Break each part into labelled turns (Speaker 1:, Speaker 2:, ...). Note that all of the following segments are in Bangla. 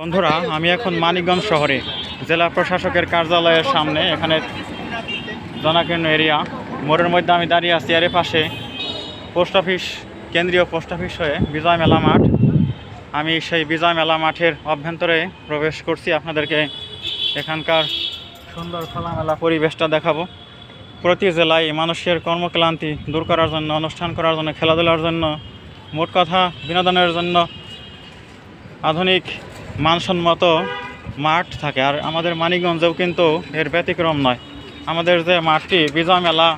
Speaker 1: বন্ধুরা, আমি এখন মানিকগঞ্জ শহরে, জেলা প্রশাসকের কার্যালয়ের সামনে, এখানে জনাকীর্ণ এরিয়া, মোড়ের মধ্যে আমি দাঁড়িয়ে আছি, এর পাশে পোস্ট অফিস, কেন্দ্রীয় পোস্ট অফিস হয়ে বিজয় মেলা মাঠ। আমি সেই বিজয় মেলা মাঠের অভ্যন্তরে প্রবেশ করছি, আপনাদেরকে এখানকার সুন্দর খোলামেলা পরিবেশটা দেখাবো। প্রতি জেলায় মানুষের কর্মক্লান্তি দূর করার জন্য, অনুষ্ঠান করার জন্য, খেলাধুলার জন্য, মোট কথা বিনোদনের জন্য আধুনিক মানসম্মত মাঠ থাকে। আর আমাদের মানিকগঞ্জেও কিন্তু এর ব্যতিক্রম নয়। আমাদের যে মাঠটি, বিজয় মেলা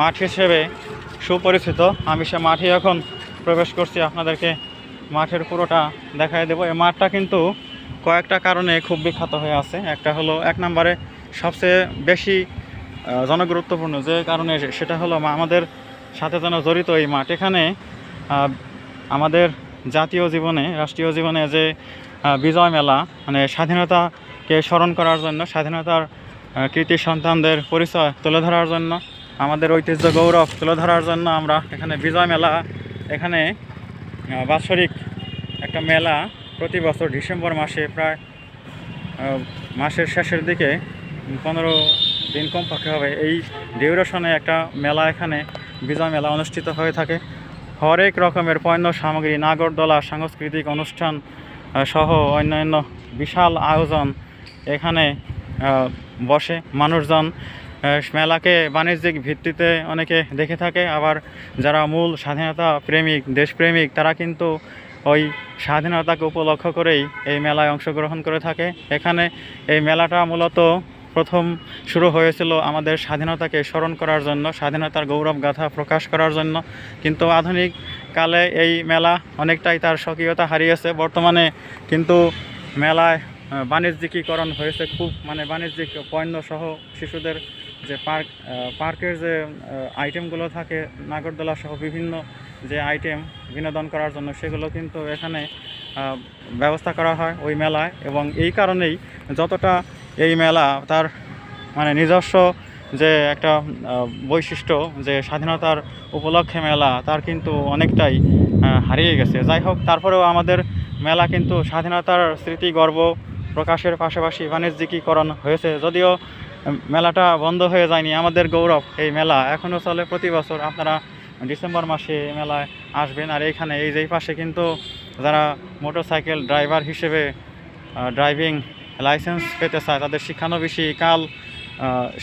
Speaker 1: মাঠ হিসেবে সুপরিচিত। আমি সে মাঠে এখন প্রবেশ করছি। আপনাদেরকে মাঠের পুরোটা দেখাই দেবো। এই মাঠটা কিন্তু কয়েকটা কারণে খুব বিখ্যাত হয়ে আছে। একটা হলো, এক নম্বরে সবচেয়ে বেশি জনগুরুত্বপূর্ণ যে কারণে সেটা হলো আমাদের সাথে যেন জড়িত এই মাঠ। এখানে আমাদের জাতীয় জীবনে, রাষ্ট্রীয় জীবনে যে বিজয় মেলা মানে স্বাধীনতাকে স্মরণ করার জন্য, স্বাধীনতার কৃতি সন্তানদের পরিচয় তুলে ধরার জন্য, আমাদের ঐতিহ্য গৌরব তুলে ধরার জন্য আমরা এখানে বিজয় মেলা, এখানে বাৎসরিক একটা মেলা প্রতি বছর ডিসেম্বর মাসে প্রায় মাসের শেষের দিকে পনেরো দিন কমপক্ষে হবে। এই ডিউরেশনে একটা মেলা এখানে, বিজয় মেলা অনুষ্ঠিত হয়ে থাকে। হরেক রকমের পণ্য সামগ্রী, নাগরদোলা, সাংস্কৃতিক অনুষ্ঠান সহ অন্যান্য বিশাল আয়োজন এখানে বসে। মানুষজন মেলাকে বাণিজ্যিক ভিত্তিতে অনেকে দেখে থাকে। আবার যারা মূল স্বাধীনতা প্রেমিক, দেশপ্রেমিক, তারা কিন্তু ওই স্বাধীনতাকে উপলক্ষ করেই এই মেলায় অংশগ্রহণ করে থাকে। এখানে এই মেলাটা মূলত প্রথম শুরু হয়েছিল আমাদের স্বাধীনতাকে স্মরণ করার জন্য, স্বাধীনতার গৌরব গাথা প্রকাশ করার জন্য। কিন্তু আধুনিক কালে এই মেলা অনেকটাই তার স্বকীয়তা হারিয়েছে। বর্তমানে কিন্তু মেলায় বাণিজ্যিকীকরণ হয়েছে খুব মানে বাণিজ্যিক পণ্য সহ শিশুদের যে পার্ক পার্কের যে আইটেমগুলো থাকে নাগরদোলা সহ বিভিন্ন যে আইটেম বিনোদন করার জন্য, সেগুলো কিন্তু এখানে ব্যবস্থা করা হয় ওই মেলায়। এবং এই কারণেই যতটা এই মেলা তার মানে নিজস্ব যে একটা বৈশিষ্ট্য যে স্বাধীনতার উপলক্ষে মেলা, তার কিন্তু অনেকটাই হারিয়ে গেছে। যাই হোক, তারপরেও আমাদের মেলা কিন্তু স্বাধীনতার স্মৃতি, গর্ব প্রকাশের পাশাপাশি বাণিজ্যিকীকরণ হয়েছে। যদিও মেলাটা বন্ধ হয়ে যায়নি, আমাদের গৌরব এই মেলা এখনও চলে প্রতি বছর। আপনারা ডিসেম্বর মাসে মেলায় আসবেন, আর এইখানে এই যেই পাশে কিন্তু যারা মোটরসাইকেল ড্রাইভার হিসেবে ড্রাইভিং লাইসেন্স পেতে চায়, তাদের শিক্ষানবিশি কাল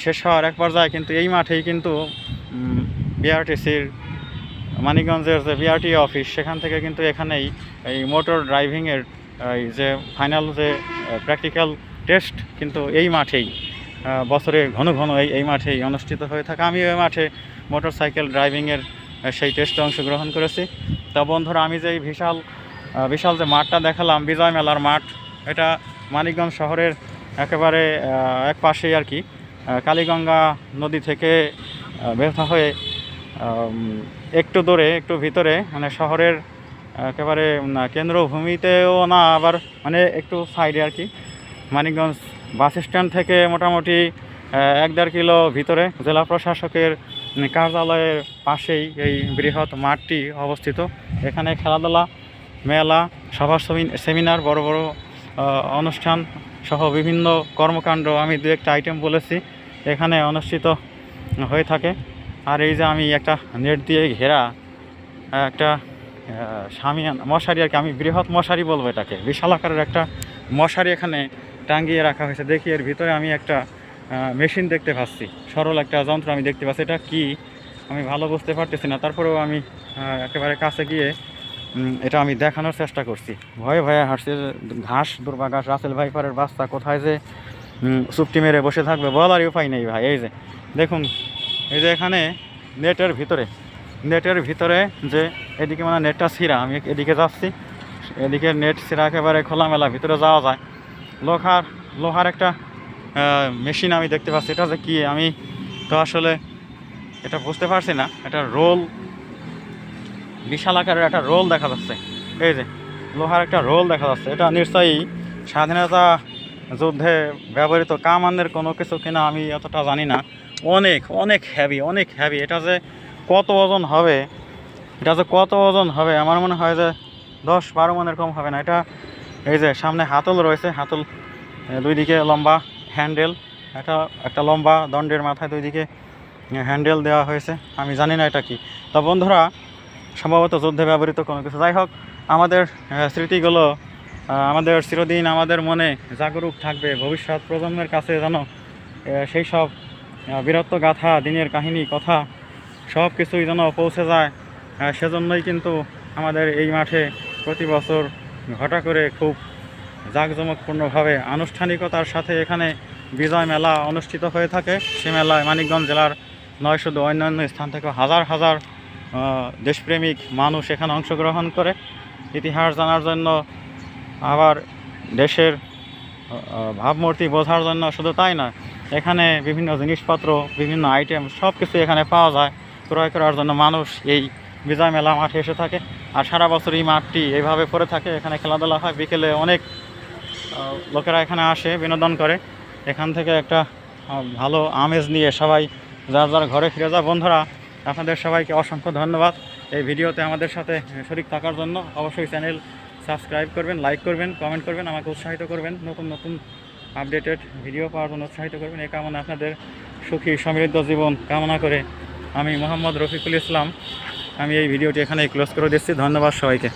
Speaker 1: শেষ হওয়ার এক পর্যায়ে কিন্তু এই মাঠেই কিন্তু বিআরটিসির মানিকগঞ্জের যে বিআরটি অফিস সেখান থেকে কিন্তু এখানেই এই মোটর ড্রাইভিংয়ের এই যে ফাইনাল যে প্র্যাকটিক্যাল টেস্ট কিন্তু এই মাঠেই বছরে ঘন ঘন এই এই মাঠেই অনুষ্ঠিত হয়ে থাকে। আমি ওই মাঠে মোটর সাইকেল ড্রাইভিংয়ের সেই টেস্টে অংশগ্রহণ করেছি। তা বন্ধুরা, আমি যে এই বিশাল বিশাল যে মাঠটা দেখালাম, বিজয় মেলার মাঠ, এটা মানিকগঞ্জ শহরের একেবারে এক পাশেই আর কি। কালীগঙ্গা নদী থেকে ব্যথা হয়ে একটু দূরে, একটু ভিতরে মানে শহরের একেবারে কেন্দ্রভূমিতেও না, আবার মানে একটু সাইডে আর কি। মানিকগঞ্জ বাস স্ট্যান্ড থেকে মোটামুটি এক দেড় কিলো ভিতরে, জেলা প্রশাসকের কার্যালয়ের পাশেই এই বৃহৎ মাঠটি অবস্থিত। এখানে খেলাধুলা, মেলা, সভা, সেমি- সেমিনার, বড় বড় অনুষ্ঠান সহ বিভিন্ন কর্মকাণ্ড আমি দু একটা আইটেম বলেছি, এখানে অনুষ্ঠিত হয়ে থাকে। আর এই যে আমি একটা নেট দিয়ে ঘেরা, একটা সামিয়ান মশারি আর কি, আমি বৃহৎ মশারি বলব এটাকে। বিশাল আকারের একটা মশারি এখানে টাঙ্গিয়ে রাখা হয়েছে। দেখি এর ভিতরে আমি একটা মেশিন দেখতে পাচ্ছি। সরল একটা যন্ত্র আমি দেখতে পাচ্ছি। এটা কি? আমি ভালো বুঝতে পারতেছি না। তারপরেও আমি একেবারে কাছে গিয়ে এটা আমি দেখানোর চেষ্টা করছি। ভয়ে ভয়ে হাঁটছে ঘাস, দুর্বা ঘাস, রাসেল ভাইপারের বাচ্চা কোথায় যে চুপটি মেরে বসে থাকবে বলারই উপায় নেই ভাই। এই যে, দেখুন, এই যে এখানে নেটের ভিতরে নেটের ভিতরে যে এদিকে মানে নেটটা ছিঁড়া, আমি এদিকে যাচ্ছি, এদিকে নেট ছিঁড়া একেবারে খোলামেলা ভিতরে যাওয়া যায়। লোহার লোহার একটা মেশিন আমি দেখতে পাচ্ছি। এটা যে কি, আমি তো আসলে এটা বুঝতে পারছি না। এটা রোল বিশাল আকারের একটা রোল দেখা যাচ্ছে। এই যে, লোহার একটা রোল দেখা যাচ্ছে। এটা নিশ্চয়ই স্বাধীনতা যুদ্ধে ব্যবহৃত কামানের কোনো কিছু কিনা আমি অতটা জানি না। অনেক অনেক হ্যাভি অনেক হ্যাভি এটা যে কত ওজন হবে? এটা যে কত ওজন হবে? আমার মনে হয় যে দশ বারো মনের কম হবে না। এটা এই যে সামনে হাতল রয়েছে। হাতল দুই দিকে লম্বা হ্যান্ডেল এটা একটা লম্বা দণ্ডের মাথায় দুই দিকে হ্যান্ডেল দেওয়া হয়েছে। আমি জানি না এটা কি। তা বন্ধুরা সম্ভবত যুদ্ধে ব্যবহৃত কোনো কিছু। যাই হোক, আমাদের স্মৃতিগুলো আমাদের চিরদিন আমাদের মনে জাগরুক থাকবে। ভবিষ্যৎ প্রজন্মের কাছে যেন সেই সব বীরত্ব গাথা, দিনের কাহিনী, কথা সব কিছুই যেন পৌঁছে যায় সেজন্যই কিন্তু আমাদের এই মাঠে প্রতি বছর ঘটা করে খুব জাঁকজমকপূর্ণভাবে আনুষ্ঠানিকতার সাথে এখানে বিজয় মেলা অনুষ্ঠিত হয়ে থাকে। সে মেলায় মানিকগঞ্জ জেলার নয় শুধু অন্যান্য স্থান থেকে হাজার হাজার দেশপ্রেমিক মানুষ এখানে অংশগ্রহণ করে। ইতিহাস জানার জন্য, আবার দেশের ভাবমূর্তি বোঝার জন্য শুধু তাই না, এখানে বিভিন্ন জিনিসপত্র, বিভিন্ন আইটেম সব কিছু এখানে পাওয়া যায়। ক্রয় করার জন্য মানুষ এই বিজয় মেলা মাঠে এসে থাকে। আর সারা বছর এই মাঠটি এইভাবে পড়ে থাকে। এখানে খেলাধুলা হয়। বিকেলে অনেক লোকেরা এখানে আসে, বিনোদন করে। এখান থেকে একটা ভালো আমেজ নিয়ে সবাই যার যার ঘরে ফিরে যায়। বন্ধুরা আপনাদের সবাইকে অসংখ্য ধন্যবাদ। এই ভিডিওতে আমাদের সাথে শরিক থাকার জন্য অবশ্যই চ্যানেল সাবস্ক্রাইব করবেন, লাইক করবেন, কমেন্ট করবেন, আমাকে উৎসাহিত করবেন। নতুন নতুন আপডেটেড ভিডিও পাওয়ার জন্য উৎসাহিত করবেন। এ কামনা আপনাদের সুখী, সমৃদ্ধ জীবন কামনা করে আমি মোহাম্মদ রফিকুল ইসলাম। আমি এই ভিডিওটি এখানে ক্লোজ করে দিচ্ছি। ধন্যবাদ সবাইকে।